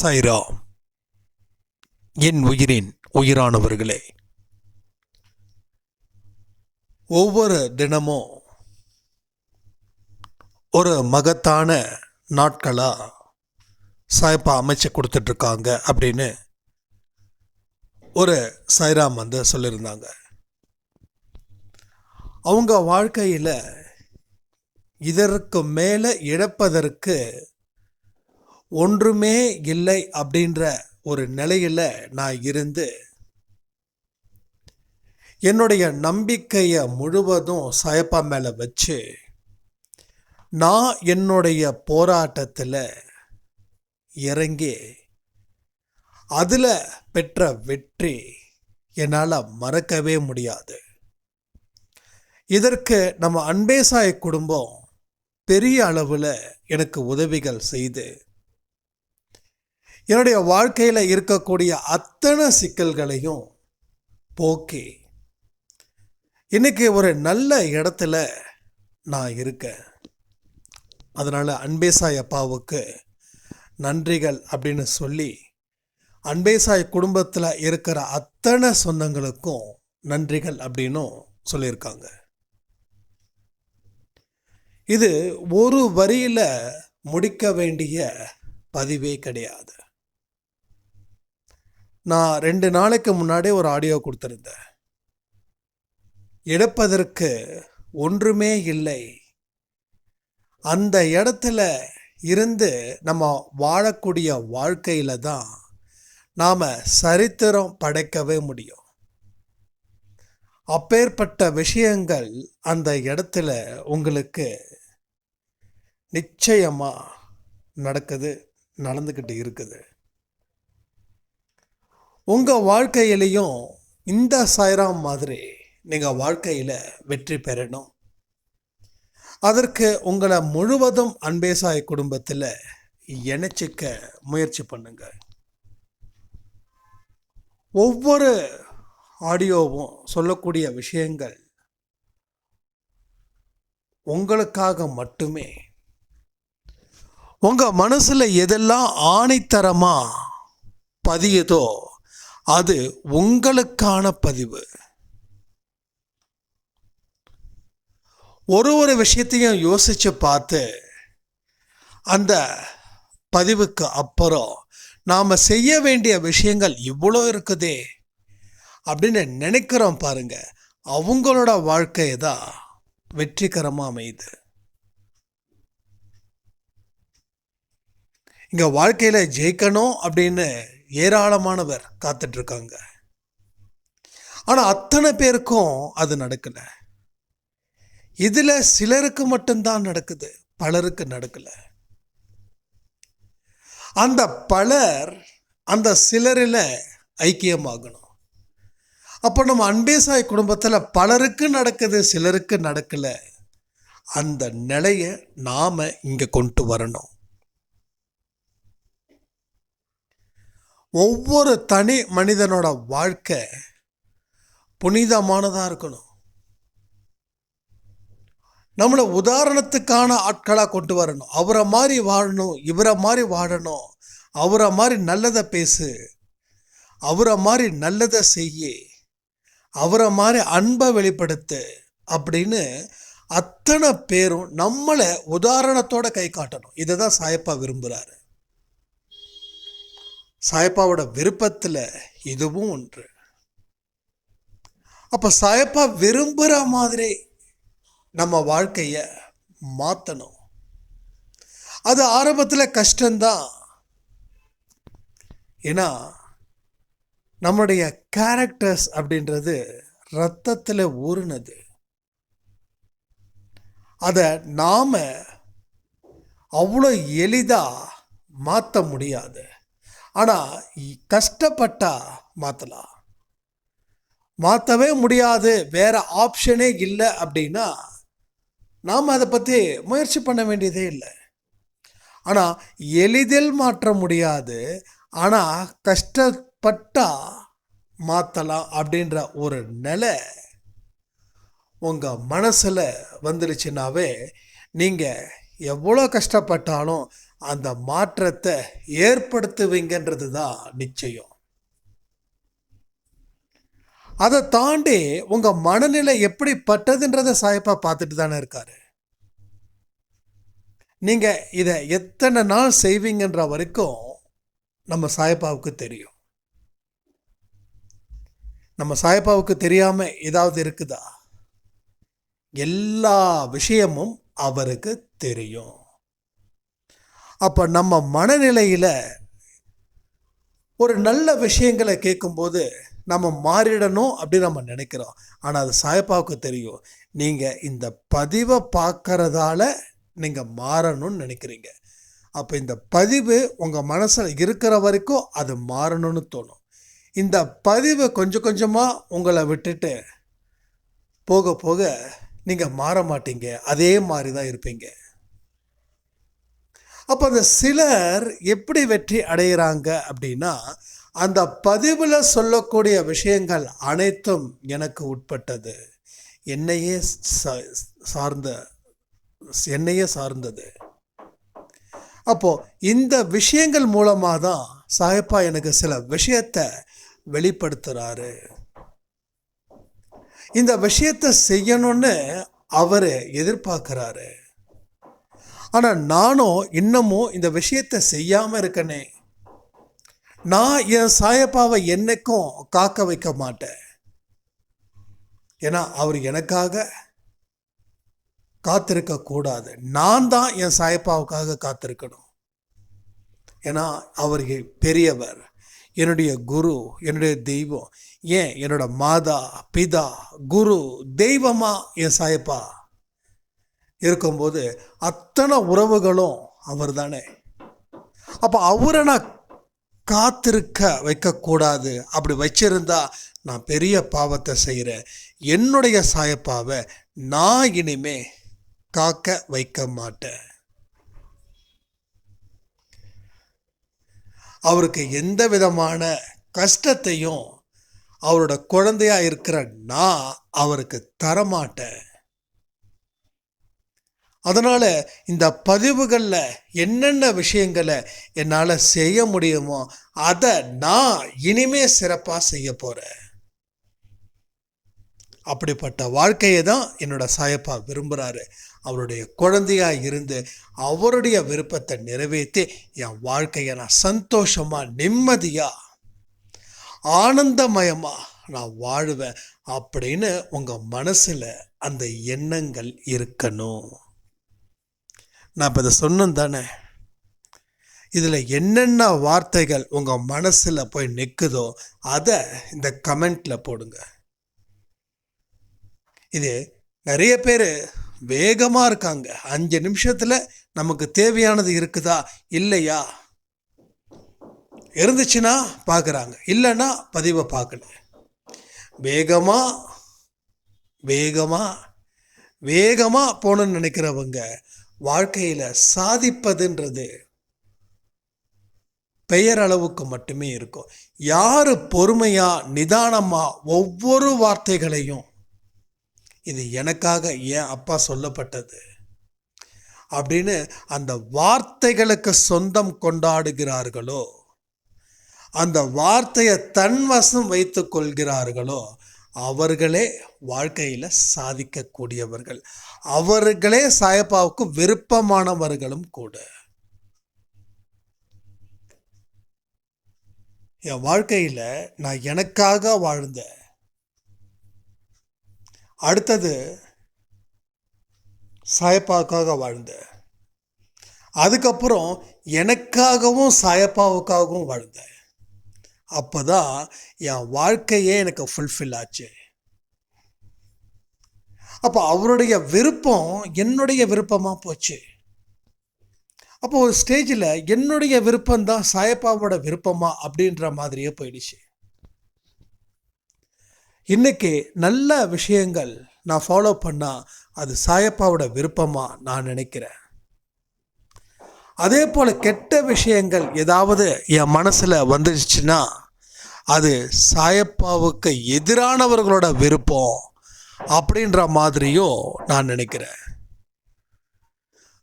சைரா. என் உயிரின் உயிரானவர்களே. ஒவ்வொரு தினமும் ஒரு மகத்தான நாட்களாக சாய்ப்பா அமைச்சு கொடுத்துட்ருக்காங்க அப்படின்னு ஒரு சைராம் வந்து சொல்லியிருந்தாங்க. அவங்க வாழ்க்கையில் இதற்கு மேலே இழப்பதற்கு ஒன்றுமே இல்லை அப்படின்ற ஒரு நிலையில் நான் இருந்து என்னுடைய நம்பிக்கையை முழுவதும் சயப்பா மேலே வச்சு நான் என்னுடைய போராட்டத்தில் இறங்கி அதில் பெற்ற வெற்றி என்னால் மறக்கவே முடியாது. இதற்கு நம்ம அன்பேசாய குடும்பம் பெரிய அளவில் எனக்கு உதவிகள் செய்து என்னுடைய வாழ்க்கையில் இருக்கக்கூடிய அத்தனை சிக்கல்களையும் போக்கி இன்னைக்கு ஒரு நல்ல இடத்துல நான் இருக்கேன். அதனால் அன்பேசாய் அப்பாவுக்கு நன்றிகள் அப்படின்னு சொல்லி அன்பேசாய் குடும்பத்தில் இருக்கிற அத்தனை சொந்தங்களுக்கும் நன்றிகள் அப்படின்னும் சொல்லியிருக்காங்க. இது ஒரு வரியில் முடிக்க வேண்டிய பதிவே கிடையாது. நான் ரெண்டு நாளைக்கு முன்னாடி ஒரு ஆடியோ கொடுத்துருந்தேன். எடுப்பதற்கு ஒன்றுமே இல்லை. அந்த இடத்துல இருந்து நம்ம வாழக்கூடிய வாழ்க்கையில் தான் நாம் சரித்திரம் படைக்கவே முடியும். அப்பேற்பட்ட விஷயங்கள் அந்த இடத்துல உங்களுக்கு நிச்சயமாக நடக்குது நடந்துக்கிட்டு இருக்குது. உங்கள் வாழ்க்கையிலையும் இந்த சாய்ராம் மாதிரி நீங்கள் வாழ்க்கையில் வெற்றி பெறணும். அதற்கு உங்களை முழுவதும் அன்பேசாய் குடும்பத்தில் இணைச்சிக்க முயற்சி பண்ணுங்க. ஒவ்வொரு ஆடியோவும் சொல்லக்கூடிய விஷயங்கள் உங்களுக்காக மட்டுமே. உங்கள் மனசில் எதெல்லாம் ஆணைத்தரமாக பதியுதோ அது உங்களுக்கான பதிவு. ஒரு ஒரு விஷயத்தையும் யோசித்து பார்த்து அந்த பதிவுக்கு அப்புறம் நாம் செய்ய வேண்டிய விஷயங்கள் இவ்வளோ இருக்குதே அப்படின்னு நினைக்கிறோம் பாருங்க. அவங்களோட வாழ்க்கையை தான் வெற்றிகரமாக அமையுது. இங்கே வாழ்க்கையில் ஜெயிக்கணும் அப்படின்னு ஏராளமானவர் காத்துட்ருக்காங்க. ஆனால் அத்தனை பேருக்கும் அது நடக்கலை. இதில் சிலருக்கு மட்டும்தான் நடக்குது பலருக்கு நடக்கலை. அந்த பலர் அந்த சிலரில் ஐக்கியமாகணும். அப்போ நம்ம அன்பேசாய் குடும்பத்தில் பலருக்கு நடக்குது சிலருக்கு நடக்கலை. அந்த நிலையை நாம் இங்கே கொண்டு வரணும். ஒவ்வொரு தனி மனிதனோட வாழ்க்கை புனிதமானதாக இருக்கணும். நம்மளை உதாரணத்துக்கான ஆட்களாக கொண்டு வரணும். அவரை மாதிரி வாழணும் இவரை மாதிரி வாழணும் அவரை மாதிரி நல்லதை பேசு அவரை மாதிரி நல்லதை செய்ய அவரை மாதிரி அன்பை வெளிப்படுத்து அப்படின்னு அத்தனை பேரும் நம்மளை உதாரணத்தோட கை காட்டணும். இதை தான் சாயப்பா விரும்புகிறாரு சாயப்பாவோட விருப்பத்தில் இதுவும் ஒன்று. அப்போ சாயப்பா விரும்புகிற மாதிரி நம்ம வாழ்க்கையை மாற்றணும் அது ஆரம்பத்தில் கஷ்டம்தான். ஏன்னா நம்முடைய கேரக்டர்ஸ் அப்படின்றது ரத்தத்தில் ஊறுனது. அதை நாம் அவ்வளோ எளிதாக மாற்ற முடியாது. ஆனால் கஷ்டப்பட்டா மாற்றலாம் மாற்றவே முடியாது. வேறு ஆப்ஷனே இல்லை அப்படின்னா நாம் அதை பற்றி முயற்சி பண்ண வேண்டியதே இல்லை. ஆனால் எளிதில் மாற்ற முடியாது. ஆனால் கஷ்டப்பட்டா மாற்றலாம் அப்படின்ற ஒரு நிலை உங்கள் மனசில் வந்துடுச்சுனாவே நீங்கள் எவ்வளோ கஷ்டப்பட்டாலும் அந்த மாற்றத்தை ஏற்படுத்துவீங்கன்றது தான் நிச்சயம். அதை தாண்டி உங்க மனநிலை எப்படிப்பட்டதுன்றத சாயப்பா பார்த்துட்டு தானே இருக்காரு. நீங்க இதை எத்தனை நாள் செய்வீங்கன்ற வரைக்கும் நம்ம சாயப்பாவுக்கு தெரியும். நம்ம சாயப்பாவுக்கு தெரியாம ஏதாவது இருக்குதா? எல்லா விஷயமும் அவருக்கு தெரியும். அப்போ நம்ம மனநிலையில் ஒரு நல்ல விஷயங்களை கேட்கும்போது நம்ம மாறிடணும் அப்படின்னு நம்ம நினைக்கிறோம். ஆனால் அது சாயப்பாவுக்கு தெரியும். நீங்கள் இந்த பதிவை பார்க்கறதால நீங்கள் மாறணும்னு நினைக்கிறீங்க. அப்போ இந்த பதிவு உங்கள் மனசில் இருக்கிற வரைக்கும் அது மாறணும்னு தோணும். இந்த பதிவு கொஞ்சம் கொஞ்சமாக உங்களை விட்டுட்டு போக போக நீங்கள் மாற மாட்டீங்க. அதே மாதிரி தான் இருப்பீங்க. அப்போ அந்த சிலர் எப்படி வெற்றி அடைகிறாங்க அப்படின்னா அந்த பதிவில் சொல்லக்கூடிய விஷயங்கள் அனைத்தும் எனக்கு உட்பட்டது. என்னையே சா- சார்ந்த என்னையே சார்ந்தது. அப்போ இந்த விஷயங்கள் மூலமாக தான் சாயப்பா எனக்கு சில விஷயத்தை வெளிப்படுத்துகிறாரு இந்த விஷயத்தை செய்யணும்னு அவர் எதிர்பார்க்குறாரு. ஆனால் நானும் இன்னமும் இந்த விஷயத்தை செய்யாமல் இருக்கனே. நான் என் சாயப்பாவை என்னைக்கும் காக்க வைக்க மாட்டேன். ஏன்னா அவர் எனக்காக காத்திருக்க கூடாது. நான் தான் என் சாயப்பாவுக்காக காத்திருக்கணும். ஏன்னா அவர் பெரியவர் என்னுடைய குரு என்னுடைய தெய்வம் ஏன் என்னோட மாதா பிதா குரு தெய்வமா என் சாயப்பா இருக்கும்போது அத்தனை உறவுகளும் அவர் தானே அப்போ அவரை நான் காத்திருக்க வைக்கக்கூடாது. அப்படி வச்சிருந்தா நான் பெரிய பாவத்தை செய்கிறேன் என்னுடைய சாயப்பாவை நான் இனிமே காக்க வைக்க மாட்டேன். அவருக்கு எந்த விதமான கஷ்டத்தையும் அவரோட குழந்தையா இருக்கிற நான் அவருக்கு தரமாட்டேன். அதனால் இந்த பதிவுகளில் என்னென்ன விஷயங்களை என்னால் செய்ய முடியுமோ அதை நான் இனிமே சிறப்பாக செய்ய போகிறேன் அப்படிப்பட்ட வாழ்க்கையை தான் என்னோட சாயப்பா விரும்புகிறாரு அவருடைய குழந்தையாக இருந்து அவருடைய விருப்பத்தை நிறைவேற்றி என் வாழ்க்கையை நான் சந்தோஷமாக நிம்மதியாக ஆனந்தமயமாக நான் வாழ்வேன் அப்படின்னு உங்கள் மனசில் அந்த எண்ணங்கள் இருக்கணும். நான் இப்போ இதை சொன்னேன் தானே? இதில் என்னென்ன வார்த்தைகள் உங்கள் மனசில் போய் நிற்குதோ அதை இந்த கமெண்ட்டில் போடுங்க. இது நிறைய பேர் வேகமாக இருக்காங்க. அஞ்சு நிமிஷத்தில் நமக்கு தேவையானது இருக்குதா? இல்லையா? இருந்துச்சுன்னா பார்க்குறாங்க இல்லைன்னா பதிவை பார்க்கல வேகமாக வேகமாக வேகமாக போகணுன்னு நினைக்கிறவங்க வாழ்க்கையில் சாதிப்பதுன்றது பெயரளவுக்கு மட்டுமே இருக்கும். யார் பொறுமையாக நிதானமாக ஒவ்வொரு வார்த்தைகளையும் இது எனக்காக ஏன் அப்பா சொல்லப்பட்டது அப்படின்னு அந்த வார்த்தைகளுக்கு சொந்தம் கொண்டாடுகிறார்களோ அந்த வார்த்தையை தன்வசம் வைத்துக் கொள்கிறார்களோ அவர்களே வாழ்க்கையில் சாதிக்கக்கூடியவர்கள். அவர்களே சாயப்பாவுக்கு விருப்பமானவர்களும் கூட. என் வாழ்க்கையில் நான் எனக்காக வாழ்ந்தேன் அடுத்தது சாயப்பாவுக்காக வாழ்ந்தேன் அதுக்கப்புறம் எனக்காகவும் சாயப்பாவுக்காகவும் வாழ்ந்தேன் அப்போ தான் என் வாழ்க்கையே எனக்கு ஃபுல்ஃபில் ஆச்சு. அப்போ அவருடைய விருப்பம் என்னுடைய விருப்பமாக போச்சு. அப்போ ஒரு ஸ்டேஜில் என்னுடைய விருப்பம் தான் சாயப்பாவோட விருப்பமா அப்படின்ற மாதிரியே போயிடுச்சு. இன்னைக்கு நல்ல விஷயங்கள் நான் ஃபாலோ பண்ணால் அது சாயப்பாவோட விருப்பமாக நான் நினைக்கிறேன். அதே போல் கெட்ட விஷயங்கள் ஏதாவது என் மனசில் வந்துடுச்சுன்னா அது சாயப்பாவுக்கு எதிரானவர்களோட விருப்பம். அப்படின்ற மாதிரியும் நான் நினைக்கிறேன்.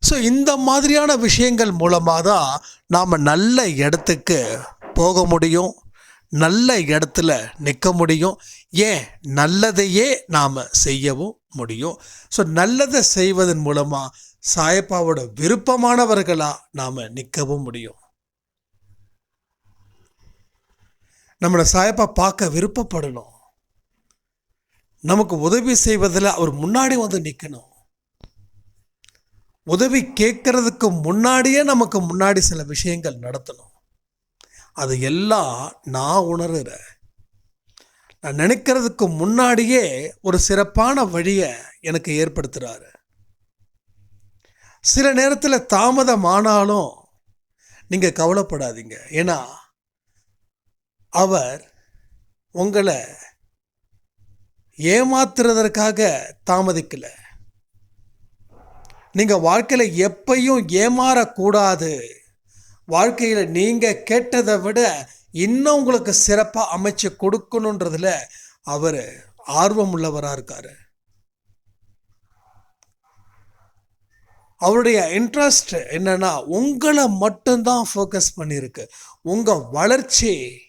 ஸோ இந்த மாதிரியான விஷயங்கள் மூலமாக தான் நாம் நல்ல இடத்துக்கு போக முடியும் நல்ல இடத்துல நிற்க முடியும். ஏன்? நல்லதையே நாம் செய்யவும் முடியும். ஸோ நல்லதை செய்வதன் மூலமாக சாயப்பாவோட விருப்பமானவர்களாக நாம் நிற்கவும் முடியும். நம்மளை சாயப்பா பார்க்க விருப்பப்படணும். நமக்கு உதவி செய்வதில் அவர் முன்னாடி வந்து நிற்கணும் உதவி கேட்கறதுக்கு முன்னாடியே நமக்கு முன்னாடி சில விஷயங்கள் நடத்தணும். அது எல்லாம் நான் உணர்கிறேன். நான் நினைக்கிறதுக்கு முன்னாடியே ஒரு சிறப்பான வழியை எனக்கு ஏற்படுத்துகிறாரு சில நேரத்தில் தாமதமானாலும் நீங்கள் கவலைப்படாதீங்க. ஏன்னா அவர் உங்களை ஏமாத்துறதற்காக தாமதிக்கலை. நீங்கள் வாழ்க்கையில் எப்பையும் ஏமாறக்கூடாது. வாழ்க்கையில் நீங்கள் கேட்டதை விட இன்னும் உங்களுக்கு சிறப்பாக அமைச்சு கொடுக்கணுன்றதுல அவர் ஆர்வம் உள்ளவராக இருக்கார். அவருடைய இன்ட்ரெஸ்ட் என்னன்னா உங்களை மட்டும்தான் ஃபோக்கஸ் பண்ணியிருக்கு. உங்கள் வளர்ச்சி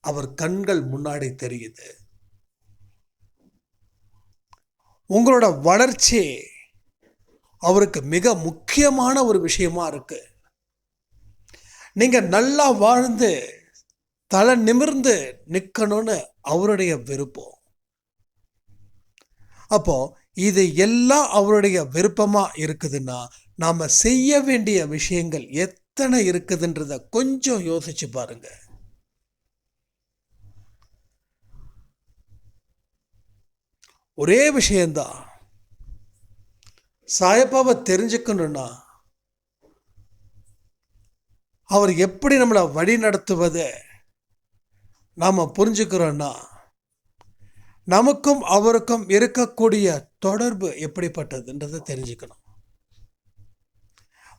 அவர் கண்கள் முன்னாடி தெரியுது. உங்களோட வளர்ச்சி அவருக்கு மிக முக்கியமான ஒரு விஷயமா இருக்கு. நீங்கள் நல்லா வாழ்ந்து தலை நிமிர்ந்து நிற்கணும்னு அவருடைய விருப்பம். அப்போ இது எல்லாம் அவருடைய விருப்பமாக இருக்குதுன்னா நாம் செய்ய வேண்டிய விஷயங்கள் எத்தனை இருக்குதுன்றத கொஞ்சம் யோசிச்சு பாருங்கள் ஒரே விஷயந்தான் சாயப்பாவை தெரிஞ்சுக்கணுன்னா அவர் எப்படி நம்மளை வழி நடத்துவதை நாம் புரிஞ்சுக்கிறோன்னா நமக்கும் அவருக்கும் இருக்கக்கூடிய தொடர்பு எப்படிப்பட்டதுன்றதை தெரிஞ்சுக்கணும்.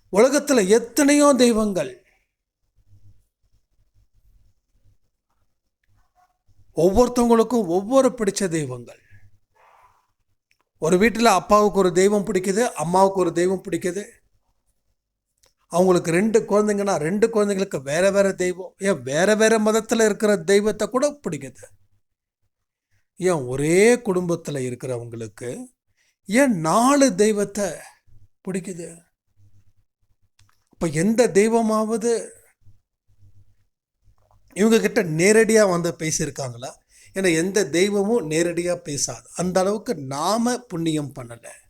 உலகத்தில் எத்தனையோ தெய்வங்கள் ஒவ்வொருத்தவங்களுக்கும் ஒவ்வொரு பிடிச்ச தெய்வங்கள் ஒரு வீட்டில் அப்பாவுக்கு ஒரு தெய்வம் பிடிக்குது அம்மாவுக்கு ஒரு தெய்வம் பிடிக்குது. அவங்களுக்கு ரெண்டு குழந்தைங்கன்னா ரெண்டு குழந்தைங்களுக்கு வேறு வேறு தெய்வம். ஏன் வேறு வேறு மதத்தில் இருக்கிற தெய்வத்தை கூட பிடிக்குது. ஏன் ஒரே குடும்பத்தில் இருக்கிறவங்களுக்கு ஏன் நாலு தெய்வத்தை பிடிக்குது? இப்போ எந்த தெய்வமாவது இவங்கக்கிட்ட நேரடியாக வந்து பேசியிருக்காங்களா? ஏன்னா எந்த தெய்வமும் நேரடியாக பேசாது. அந்த அளவுக்கு நாம புண்ணியம் பண்ணலை.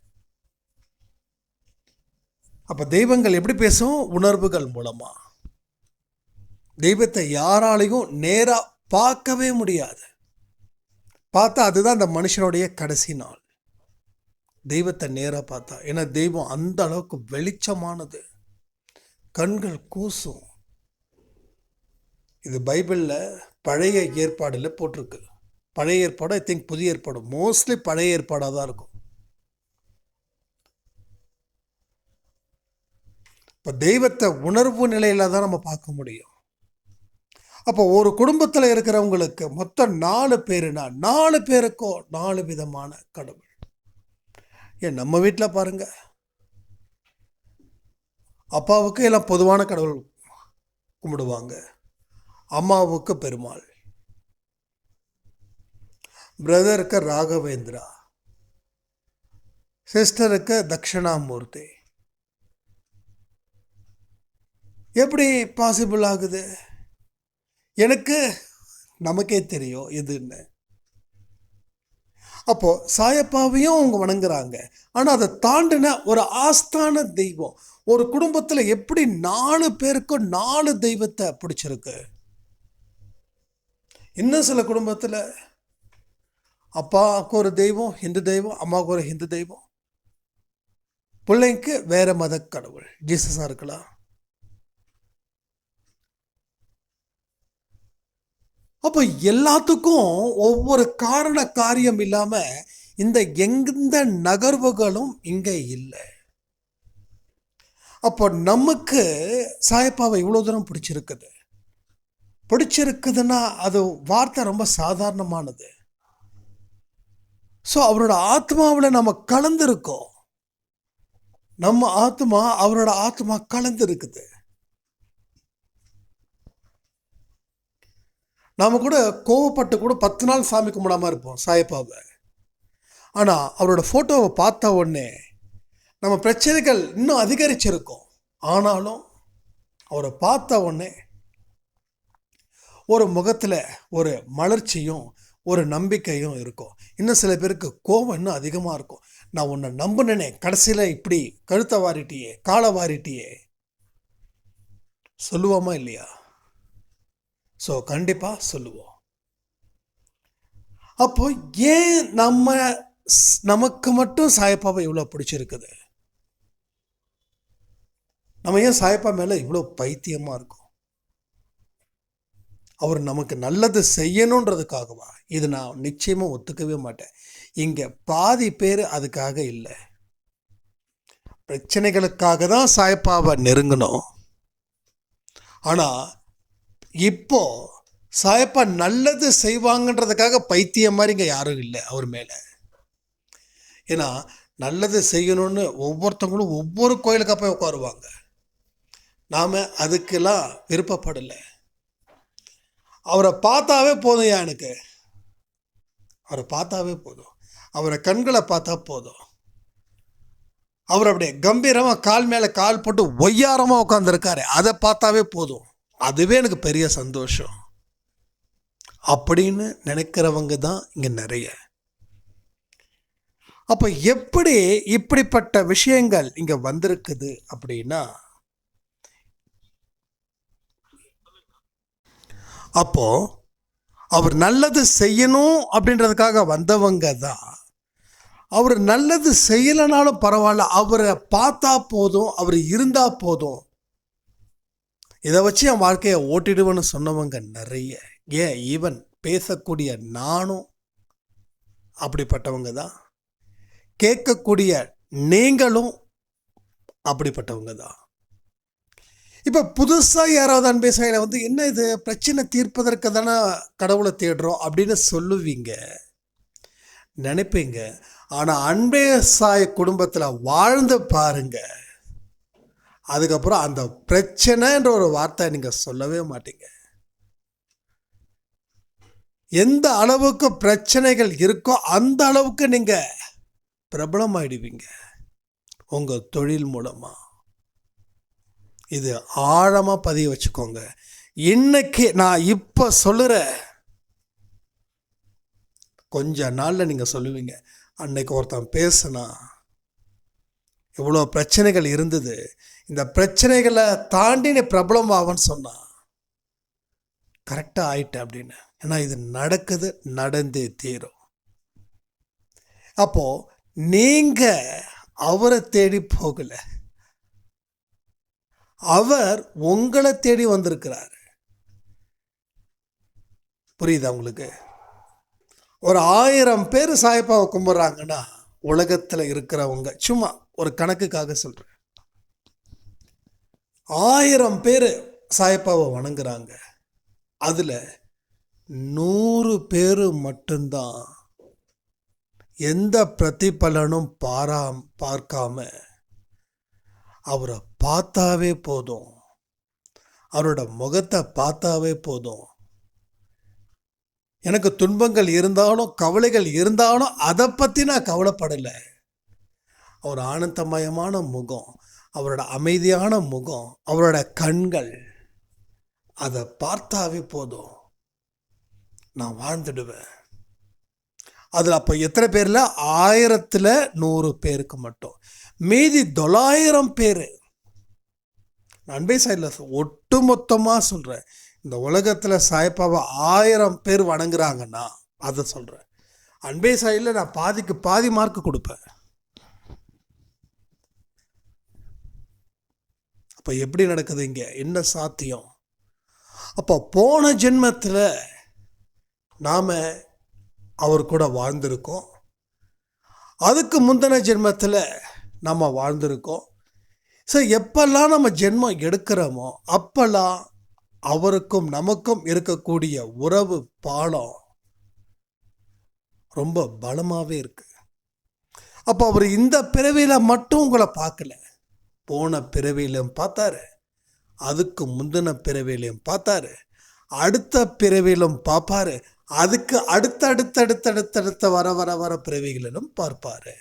அப்போ தெய்வங்கள் எப்படி பேசும்? உணர்வுகள் மூலமாக தெய்வத்தை யாராலையும் நேராக பார்க்கவே முடியாது. பார்த்தா அதுதான் அந்த மனுஷனுடைய கடைசி நாள். தெய்வத்தை நேராக பார்த்தா. ஏன்னா தெய்வம் அந்த அளவுக்கு வெளிச்சமானது. கண்கள் கூசும். இது பைபிளில் பழைய ஏற்பாடில் போட்டிருக்கு. பழைய ஏற்பாடு ஐ திங்க் புதிய ஏற்பாடு. மோஸ்ட்லி பழைய ஏற்பாடாக தான் இருக்கும். இப்போ தெய்வத்தை உணர்வு நிலையில் தான் நம்ம பார்க்க முடியும். அப்போ ஒரு குடும்பத்தில் இருக்கிறவங்களுக்கு மொத்தம் நாலு பேருனா நாலு பேருக்கோ நாலு விதமான கடவுள். ஏன் நம்ம வீட்டில் பாருங்க. அப்பாவுக்கு எல்லாம் பொதுவான கடவுள் கும்பிடுவாங்க. அம்மாவுக்கு பெருமாள். பிரதருக்கு ராகவேந்திரா சிஸ்டருக்கு தக்ஷணாமூர்த்தி. எப்படி பாசிபிள் ஆகுது? எனக்கு நமக்கே தெரியும் இதுன்னு. அப்போ சாயப்பாவையும் அவங்க வணங்குறாங்க. ஆனால் அதை தாண்டின ஒரு ஆஸ்தான தெய்வம் ஒரு குடும்பத்தில் எப்படி நாலு பேருக்கும் நாலு தெய்வத்தை பிடிச்சிருக்கு? இன்னும் சில குடும்பத்தில் அப்பாவுக்கு ஒரு தெய்வம் ஹிந்து தெய்வம் அம்மாவுக்கு ஒரு ஹிந்து தெய்வம். பிள்ளைக்கு வேற மத கடவுள். ஜீசஸாக இருக்கலாம். அப்போ எல்லாத்துக்கும் ஒவ்வொரு காரண காரியம் இல்லாமல் இந்த எந்த நகர்வுகளும் இங்கே இல்லை. அப்போ நமக்கு சாயப்பாவை இவ்வளோ தூரம் பிடிச்சிருக்குது. பிடிச்சிருக்குதுன்னா அது வார்த்தை ரொம்ப சாதாரணமானது. ஸோ அவரோட ஆத்மாவில் நம்ம கலந்துருக்கோம். நம்ம ஆத்மா அவரோட ஆத்மா கலந்து இருக்குது கூட கோவப்பட்டு கூட பத்து நாள் சாமி கும்பிடாம இருப்போம் சாயப்பாவை ஆனால் அவரோட ஃபோட்டோவை பார்த்த உடனே நம்ம பிரச்சனைகள் இன்னும் அதிகரிச்சிருக்கோம். ஆனாலும் அவரை பார்த்த உடனே ஒரு முகத்தில் ஒரு மலர்ச்சியும் ஒரு நம்பிக்கையும் இருக்கும். இன்னும் சில பேருக்கு கோபம் இன்னும் அதிகமாக இருக்கும். நான் உன்னை நம்பினேனே கடைசியில் இப்படி கழுத்தை வாரிட்டியே காலை வாரிட்டியே. சொல்லுவோமா இல்லையா? ஸோ கண்டிப்பாக சொல்லுவோம். அப்போ ஏன் நம்ம ஸ்- நமக்கு மட்டும் சாயப்பாவை இவ்வளோ பிடிச்சிருக்குது? நம்ம ஏன் சாயப்பா மேலே இவ்வளோ பைத்தியமாக இருக்கும்? அவர் நமக்கு நல்லது செய்யணுன்றதுக்காகவா? இது நான் நிச்சயமாக ஒத்துக்கவே மாட்டேன். இங்கே பாதி பேர் அதுக்காக இல்லை. பிரச்சனைகளுக்காக தான் சாயப்பாவை நெருங்கணும். ஆனால் இப்போ சாயப்பா நல்லது செய்வாங்கன்றதுக்காக பைத்தியம் மாதிரி இங்கே யாரும் இல்லை அவர் மேலே. ஏன்னா நல்லது செய்யணும்னு ஒவ்வொருத்தவங்களும் ஒவ்வொரு கோயிலுக்காக போய் உட்காருவாங்க. நாம் அதுக்கெல்லாம் விருப்பப்படலை. அவரை பார்த்தாவே போதும் எனக்கு. அவரை பார்த்தாவே போதும். அவரை கண்களை பார்த்தா போதும். அவர் அப்படியே கம்பீரமாக கால் மேலே கால் போட்டு ஒய்யாரமாக உட்காந்துருக்காரு அதை பார்த்தாவே போதும். அதுவே எனக்கு பெரிய சந்தோஷம். அப்படின்னு நினைக்கிறவங்க தான் இங்கே நிறைய. அப்போ எப்படி இப்படிப்பட்ட விஷயங்கள் இங்கே வந்திருக்குது அப்படின்னா அப்போது அவர் நல்லது செய்யணும் அப்படின்றதுக்காக வந்தவங்க தான். அவர் நல்லது செய்யலைனாலும் பரவாயில்ல அவரை பார்த்தா போதும் அவர் இருந்தா போதும். இதை வச்சு என் வாழ்க்கையை ஓட்டிடுவேன்னு சொன்னவங்க நிறைய. ஏன்? ஈவன் பேசக்கூடிய நானும் அப்படிப்பட்டவங்க தான். கேட்கக்கூடிய நீங்களும் அப்படிப்பட்டவங்க தான். இப்போ புதுசாக யாராவது அன்பே சாயில வந்து என்ன இது? பிரச்சனை தீர்ப்பதற்கு தானே கடவுளை தேடுறோம் அப்படின்னு சொல்லுவீங்க. நினைப்பீங்க. ஆனால் அன்பே சாய் குடும்பத்தில் வாழ்ந்து பாருங்க. அதுக்கப்புறம் அந்த பிரச்சனைன்ற ஒரு வார்த்தை நீங்கள் சொல்லவே மாட்டீங்க. எந்த அளவுக்கு பிரச்சனைகள் இருக்கோ அந்த அளவுக்கு நீங்கள் பிரபலமாயிடுவீங்க. உங்கள் தொழில் மூலமாக இது ஆழமாக பதிய வச்சுக்கோங்க. இன்னைக்கு நான் இப்போ சொல்லுற கொஞ்ச நாளில் நீங்கள் சொல்லுவீங்க. அன்னைக்கு ஒருத்தன் பேசுனா இவ்வளோ பிரச்சனைகள் இருந்தது. இந்த பிரச்சனைகளை தாண்டி நீ பிரபலம் ஆவன்னு சொன்னான் கரெக்டாக ஆயிட்டேன் அப்படின்னு. ஏன்னா இது நடக்குது நடந்தே தீரும். அப்போது நீங்கள் அவரை தேடி போகலை. அவர் உங்களை தேடி வந்திருக்கிறார். புரியுதா உங்களுக்கு? ஒரு ஆயிரம் பேர் சாயப்பாவை கும்பிட்றாங்கன்னா உலகத்தில் இருக்கிறவங்க சும்மா ஒரு கணக்குக்காக சொல்கிறேன் ஆயிரம் பேர் சாயப்பாவை வணங்குறாங்க. அதில் நூறு பேர் மட்டும்தான் எந்த பிரதிபலனும் பாரா பார்க்காம அவரை பார்த்தாவே போதும். அவரோட முகத்தை பார்த்தாவே போதும். எனக்கு துன்பங்கள் இருந்தாலும் கவலைகள் இருந்தாலும் அதை பற்றி நான் கவலைப்படலை. அவர் ஆனந்தமயமான முகம் அவரோட அமைதியான முகம் அவரோட கண்கள் அதை பார்த்தாவே போதும். நான் வாழ்ந்துடுவேன். அதில் அப்போ எத்தனை பேரில்? ஆயிரத்தில் நூறு பேருக்கு மட்டும். மீதி தொள்ளாயிரம் பேர். அன்பே சைடில் ஒட்டு மொத்தமாக சொல்கிறேன் இந்த உலகத்தில் சாய்ப்பாவை ஆயிரம் பேர் வணங்குறாங்கன்னா அதை சொல்கிறேன் அன்பே சைடில் நான் பாதிக்கு பாதி மார்க் கொடுப்பேன். அப்போ எப்படி நடக்குது இங்கே? என்ன சாத்தியம்? அப்போ போன ஜென்மத்தில் நாம் அவர் கூட வாழ்ந்திருக்கோம். அதுக்கு முந்தின ஜென்மத்தில் நம்ம வாழ்ந்திருக்கோம். ஸோ எப்பெல்லாம் நம்ம ஜென்மம் எடுக்கிறோமோ அப்பெல்லாம் அவருக்கும் நமக்கும் இருக்கக்கூடிய உறவு பாலம் ரொம்ப பலமாகவே இருக்கு. அப்போ அவர் இந்த பிறவியில் மட்டும் உங்களை பார்க்கல. போன பிறவியிலும் பார்த்தாரு. அதுக்கு முந்தின பிறவியிலையும் பார்த்தாரு. அடுத்த பிறவியிலும் பார்ப்பாரு. அதுக்கு அடுத்த அடுத்த அடுத்த அடுத்த அடுத்த வர வர வர பிறவிகளிலும் பார்ப்பாரு.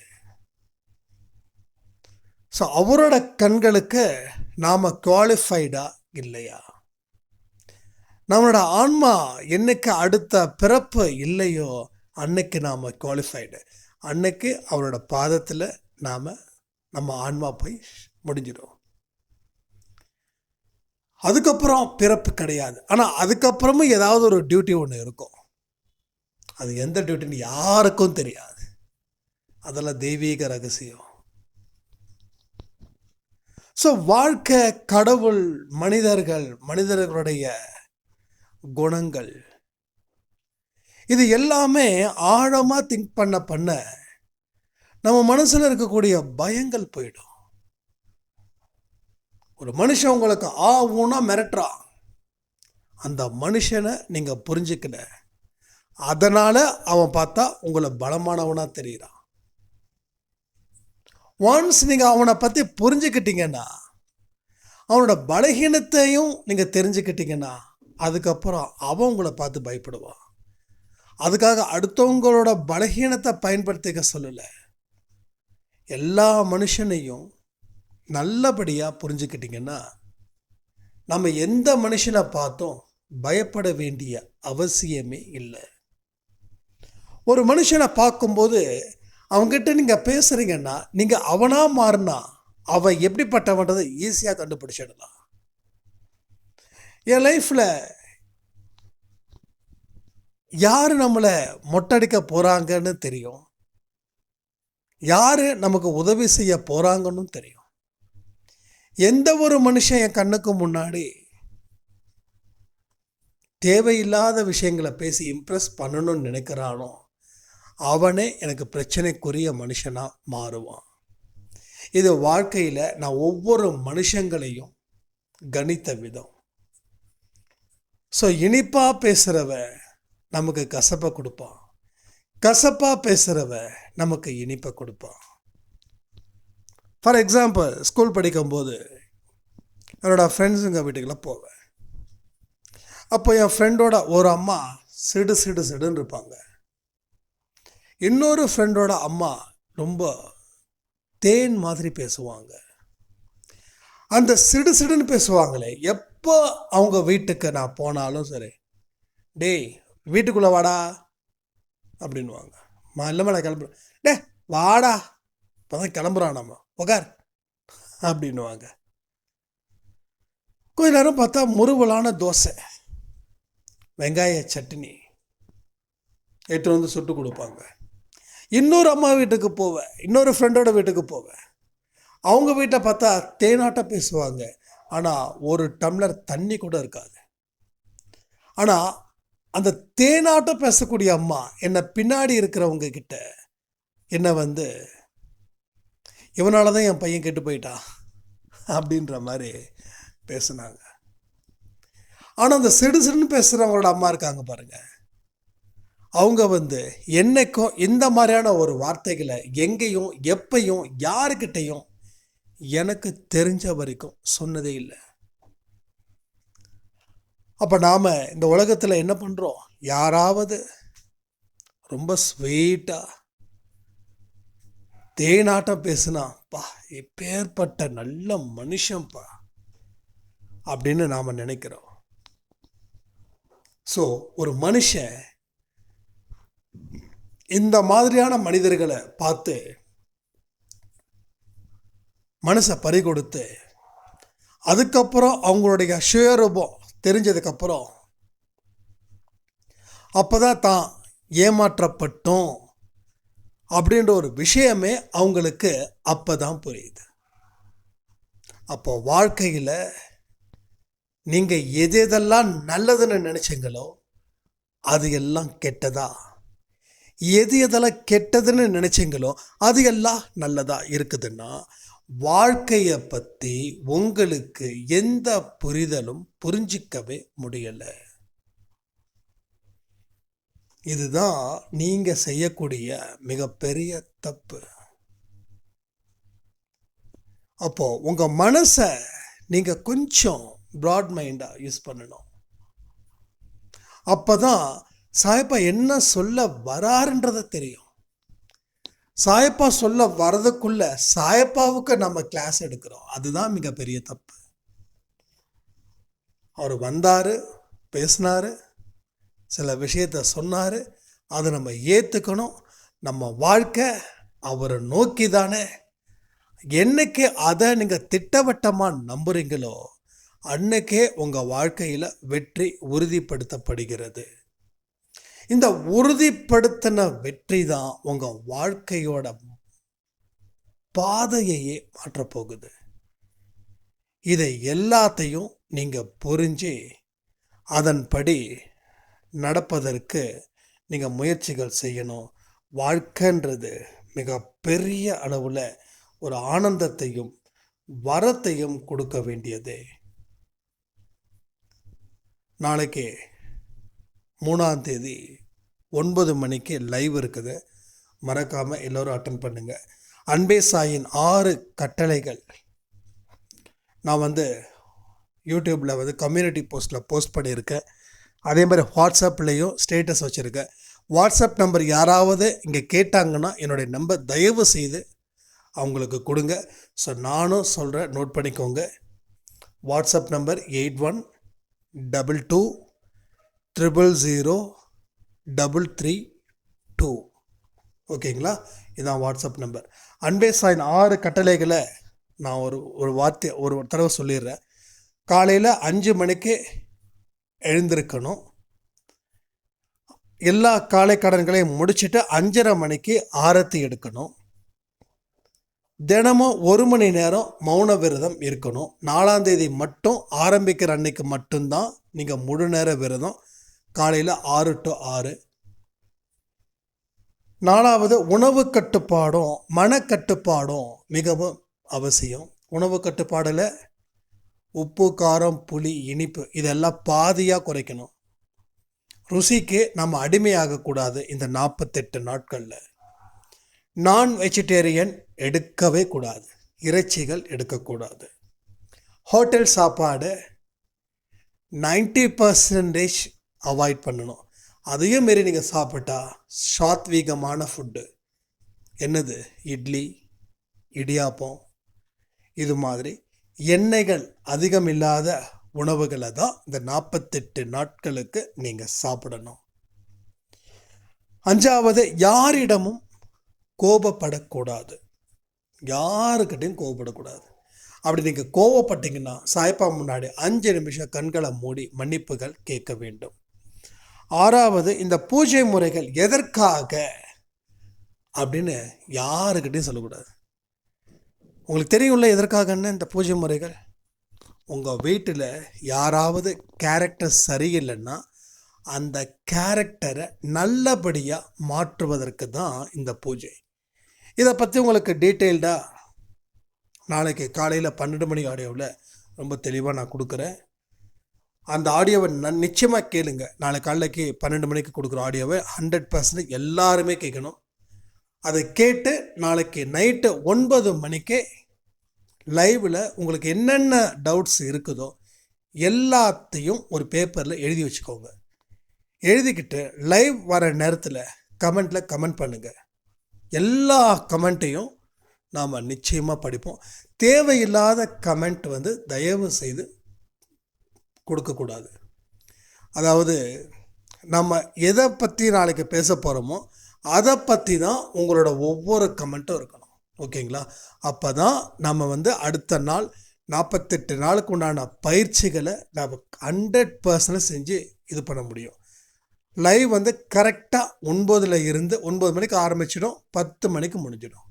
ஸோ அவரோட கண்களுக்கு நாம் குவாலிஃபைடா இல்லையா? நம்மளோட ஆன்மா என்னைக்கு அடுத்த பிறப்பு இல்லையோ அன்னைக்கு நாம் குவாலிஃபைடு அன்னைக்கு அவரோட பாதத்தில் நாம் நம்ம ஆன்மா போய் முடிஞ்சிடும் அதுக்கப்புறம் பிறப்பு கிடையாது. ஆனால் அதுக்கப்புறமும் ஏதாவது ஒரு டியூட்டி ஒன்று இருக்கும். அது எந்த டியூட்டின்னு யாருக்கும் தெரியாது. அதெல்லாம் தெய்வீக ரகசியம். ஸோ வாழ்க்கை கடவுள் மனிதர்கள் மனிதர்களுடைய குணங்கள். இது எல்லாமே ஆழமாக திங்க் பண்ண பண்ண நம்ம மனசில் இருக்கக்கூடிய பயங்கள் போயிடும். ஒரு மனுஷன் உங்களுக்கு ஆ ஊனா மிரட்டுறான். அந்த மனுஷனை நீங்கள் புரிஞ்சுக்கல அதனால் அவன் பார்த்தா உங்களை பலமானவனாக தெரியுறான். ஒன்ஸ் நீங்கள் அவனை பற்றி புரிஞ்சுக்கிட்டீங்கன்னா அவனோட பலகீனத்தையும் நீங்கள் தெரிஞ்சுக்கிட்டீங்கன்னா அதுக்கப்புறம் அவன் உங்களை பார்த்து பயப்படுவான். அதுக்காக அடுத்தவங்களோட பலகீனத்தை பயன்படுத்திக்க சொல்லலை. எல்லா மனுஷனையும் நல்லபடியாக புரிஞ்சுக்கிட்டிங்கன்னா நம்ம எந்த மனுஷனை பார்த்தோம் பயப்பட வேண்டிய அவசியமே இல்லை. ஒரு மனுஷனை பார்க்கும்போது அவங்ககிட்ட நீங்கள் பேசுகிறீங்கன்னா நீங்கள் அவனாக மாறினா அவன் எப்படிப்பட்டவன்றது ஈஸியாக கண்டுபிடிச்சிடலாம். என் லைஃப்பில் யார் நம்மளை மொட்டடிக்க போகிறாங்கன்னு தெரியும். யார் நமக்கு உதவி செய்ய போகிறாங்கன்னு தெரியும். எந்த ஒரு மனுஷன் என் கண்ணுக்கு முன்னாடி தேவையில்லாத விஷயங்களை பேசி இம்ப்ரெஸ் பண்ணணும்னு நினைக்கிறானோ அவனே எனக்கு பிரச்சனைக்குரிய மனுஷனாக மாறுவான். இது வாழ்க்கையில் நான் ஒவ்வொரு மனுஷங்களையும் கணித்த விதம். ஸோ இனிப்பாக பேசுகிறவ நமக்கு கசப்பை கொடுப்பான். கசப்பாக பேசுகிறவ நமக்கு இனிப்பை கொடுப்பான். ஃபார் எக்ஸாம்பிள் ஸ்கூல் படிக்கும்போது என்னோடய ஃப்ரெண்ட்ஸுங்க வீட்டுக்கெல்லாம் போவேன். அப்போ என் ஃப்ரெண்டோட ஒரு அம்மா சிடு சிடு சிடுன்னு இருப்பாங்க. இன்னொரு ஃப்ரெண்டோட அம்மா ரொம்ப தேன் மாதிரி பேசுவாங்க. அந்த சிடு சிடுன்னு பேசுவாங்களே எப்போ அவங்க வீட்டுக்கு நான் போனாலும் சரி டேய் வீட்டுக்குள்ளே வாடா அப்படின்வாங்க மா இல்லைம்மா நான் கிளம்புறேன் டே வாடா இப்போ தான் கிளம்புறான் நம்ம உக்கார் அப்படின்வாங்க கொஞ்ச நேரம் பார்த்தா முருவலான தோசை வெங்காய சட்னி எட்டு வந்து சுட்டு கொடுப்பாங்க. இன்னொரு அம்மா வீட்டுக்கு போவேன் இன்னொரு ஃப்ரெண்டோட வீட்டுக்கு போவேன் அவங்க வீட்டை பார்த்தா தேனாட்டம் பேசுவாங்க. ஆனால் ஒரு டம்ளர் தண்ணி கூட இருக்காது. ஆனால் அந்த தேனாட்டம் பேசக்கூடிய அம்மா என்னை பின்னாடி இருக்கிறவங்க கிட்ட என்னை வந்து இவனால தான் என் பையன் கெட்டு போயிட்டான் அப்படின்ற மாதிரி பேசுனாங்க. ஆனால் அந்த சிடு சிடுன்னு பேசுகிறவங்களோட அம்மா இருக்காங்க பாருங்கள் அவங்க வந்து என்னைக்கும் இந்த மாதிரியான ஒரு வார்த்தைகளை எங்கேயும் எப்பையும் யாருக்கிட்டையும் எனக்கு தெரிஞ்ச வரைக்கும் சொன்னதே இல்லை. அப்போ நாம் இந்த உலகத்தில் என்ன பண்ணுறோம் யாராவது ரொம்ப ஸ்வீட்டாக தேனாட்டம் பேசுனா பா இப்பேற்பட்ட நல்ல மனுஷன்ப்பா அப்படின்னு நாம் நினைக்கிறோம். ஸோ ஒரு மனுஷன் இந்த மாதிரியான மனிதர்களை பார்த்து மனசை பறி கொடுத்து அதுக்கப்புறம் அவங்களுடைய சுயரூபம் தெரிஞ்சதுக்கப்புறம் அப்போ தான் தான் ஏமாற்றப்பட்டோம் அப்படின்ற ஒரு விஷயமே அவங்களுக்கு அப்போ தான் புரியுது. அப்போ வாழ்க்கையில் நீங்கள் எது எதெல்லாம் நல்லதுன்னு நினச்சிங்களோ அது எல்லாம் கெட்டதா? எது எதெல்லாம் கெட்டதுன்னு நினச்சிங்களோ அது எல்லாம் நல்லதாக இருக்குதுன்னா வாழ்க்கையை பற்றி உங்களுக்கு எந்த புரிதலும் புரிஞ்சிக்கவே முடியலை. இதுதான் நீங்கள் செய்யக்கூடிய மிகப்பெரிய தப்பு. அப்போது உங்கள் மனசை நீங்கள் கொஞ்சம் ப்ராட் மைண்டாக யூஸ் பண்ணணும். அப்போ தான் சாயப்பா என்ன சொல்ல வராருன்றத தெரியும். சாயப்பா சொல்ல வரதுக்குள்ள சாயப்பாவுக்கு நம்ம கிளாஸ் எடுக்கிறோம். அதுதான் மிகப்பெரிய தப்பு. அவர் வந்தார் பேசினார் சில விஷயத்த சொன்னார். அதை நம்ம ஏற்றுக்கணும் நம்ம வாழ்க்கை அவரை நோக்கி தானே. என்னைக்கு அதை நீங்கள் திட்டவட்டமாக நம்புறீங்களோ அன்னைக்கே உங்கள் வாழ்க்கையில் வெற்றி உறுதிப்படுத்தப்படுகிறது. இந்த உறுதிப்படுத்தின வெற்றி தான் உங்கள் வாழ்க்கையோட பாதையையே மாற்றப்போகுது இதை எல்லாத்தையும் நீங்கள் புரிஞ்சு அதன்படி நடப்பதற்கு நீங்கள் முயற்சிகள் செய்யணும். வாழ்க்கைன்றது மிக பெரிய அளவில் ஒரு ஆனந்தத்தையும் வரத்தையும் கொடுக்க வேண்டியது. நாளைக்கு மூணாம் தேதி ஒன்பது மணிக்கு லைவ் இருக்குது. மறக்காமல் எல்லோரும் அட்டன் பண்ணுங்கள் அன்பே சாயின் ஆறு கட்டளைகள். நான் வந்து யூடியூப்பில் வந்து கம்யூனிட்டி போஸ்ட்டில் போஸ்ட் பண்ணியிருக்கேன். அதே மாதிரி வாட்ஸ்அப்லேயும் ஸ்டேட்டஸ் வச்சுருக்கேன். வாட்ஸ்அப் நம்பர் யாராவது இங்கே கேட்டாங்கன்னா என்னுடைய நம்பர் தயவு செய்து அவங்களுக்கு கொடுங்க. ஸோ நானும் சொல்கிறேன் நோட் பண்ணிக்கோங்க. WhatsApp number eight one double two triple zero double three two ஓகேங்களா? இதுதான் வாட்ஸ்அப் நம்பர். அன்பே சாயின் ஆறு கட்டளைகளை நான் ஒரு ஒரு வார்த்தை ஒரு தடவை சொல்லிடுறேன். காலையில் அஞ்சு மணிக்கு எழுந்திருக்கணும். எல்லா காலை கடன்களையும் முடிச்சுட்டு அஞ்சரை மணிக்கு ஆரத்தி எடுக்கணும். தினமும் ஒரு மணி நேரம் மௌன விரதம் இருக்கணும். நாலாம் தேதி மட்டும் ஆரம்பிக்கிற அன்னைக்கு மட்டும்தான் நீங்கள் முழு நேர விரதம் காலையில் ஆறு டு ஆறு. நாலாவது உணவு கட்டுப்பாடும் மனக்கட்டுப்பாடும் மிகவும் அவசியம். உணவு கட்டுப்பாடில் உப்பு காரம் புளி இனிப்பு இதெல்லாம் பாதியாக குறைக்கணும். ருசிக்கு நம்ம அடிமையாகக்கூடாது இந்த நாற்பத்தெட்டு நாட்களில். நான் வெஜிடேரியன் எடுக்கவே கூடாது. இறைச்சிகள் எடுக்கக்கூடாது ஹோட்டல் சாப்பாடு நைன்டி பர்சன்டேஜ் அவாய்ட் பண்ணணும். அதையும் மாரி நீங்கள் சாப்பிட்டா சாத்வீகமான ஃபுட்டு என்னது? இட்லி இடியாப்பம் இது மாதிரி எண்ணெய்கள் அதிகம் இல்லாத உணவுகளை தான் இந்த நாற்பத்தெட்டு நாட்களுக்கு நீங்கள் சாப்பிடணும். அஞ்சாவது யாரிடமும் கோபப்படக்கூடாது. யாருக்கிட்டையும் கோபப்படக்கூடாது. அப்படி நீங்கள் கோவப்பட்டீங்கன்னா சாய்ப்பா முன்னாடி அஞ்சு நிமிஷம் கண்களை மூடி மன்னிப்புகள் கேட்க வேண்டும். ஆறாவது இந்த பூஜை முறைகள் எதற்காக? அப்படின்னு யாருக்கிட்டையும் சொல்லக்கூடாது. உங்களுக்கு தெரியும்ல எதற்காகன்னு இந்த பூஜை முறைகள்? உங்கள் வீட்டில் யாராவது கேரக்டர் சரியில்லைன்னா அந்த கேரக்டரை நல்லபடியாக மாற்றுவதற்கு தான் இந்த பூஜை. இதை பற்றி உங்களுக்கு டீட்டெயில்டாக நாளைக்கு காலையில் பன்னெண்டு மணி ஆடியோவில் ரொம்ப தெளிவாக நான் கொடுக்குறேன். அந்த ஆடியோவை நான் நிச்சயமாக கேளுங்க. நாளை காலைக்கு பன்னெண்டு மணிக்கு கொடுக்குற ஆடியோவை ஹண்ட்ரட் பர்சன்ட் எல்லாருமே கேட்கணும். அதை கேட்டு நாளைக்கு நைட்டு ஒன்பது மணிக்கே லைவில் உங்களுக்கு என்னென்ன டவுட்ஸ் இருக்குதோ எல்லாத்தையும் ஒரு பேப்பரில் எழுதி வச்சுக்கோங்க. எழுதிக்கிட்டு லைவ் வர நேரத்தில் கமெண்ட்டில் கமெண்ட் பண்ணுங்கள் எல்லா கமெண்ட்டையும் நாம் நிச்சயமாக படிப்போம். தேவையில்லாத கமெண்ட் வந்து தயவு செய்து கொடுக்கக்கூடாது. அதாவது நம்ம எதை பற்றி நாளைக்கு பேச போகிறோமோ அதை பற்றி தான் உங்களோட ஒவ்வொரு கமெண்ட்டும் இருக்கணும். ஓகேங்களா? அப்போ தான் நம்ம வந்து அடுத்த நாள் நாற்பத்தெட்டு நாளுக்கு உண்டான பயிற்சிகளை நம்ம ஹண்ட்ரட் பர்சன்ட் செஞ்சு இது பண்ண முடியும். லைவ் வந்து கரெக்டாக ஒன்பதில் இருந்து ஒன்பது மணிக்கு ஆரம்பிச்சிடும் பத்து மணிக்கு முடிஞ்சிடும்.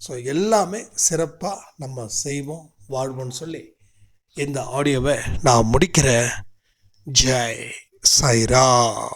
ஸோ எல்லாமே சிறப்பாக நம்ம செய்வோம் வாழ்வோம்னு சொல்லி இந்த ஆடியோவை நான் முடிக்கிறேன். ஜெய் சாய்ராம்.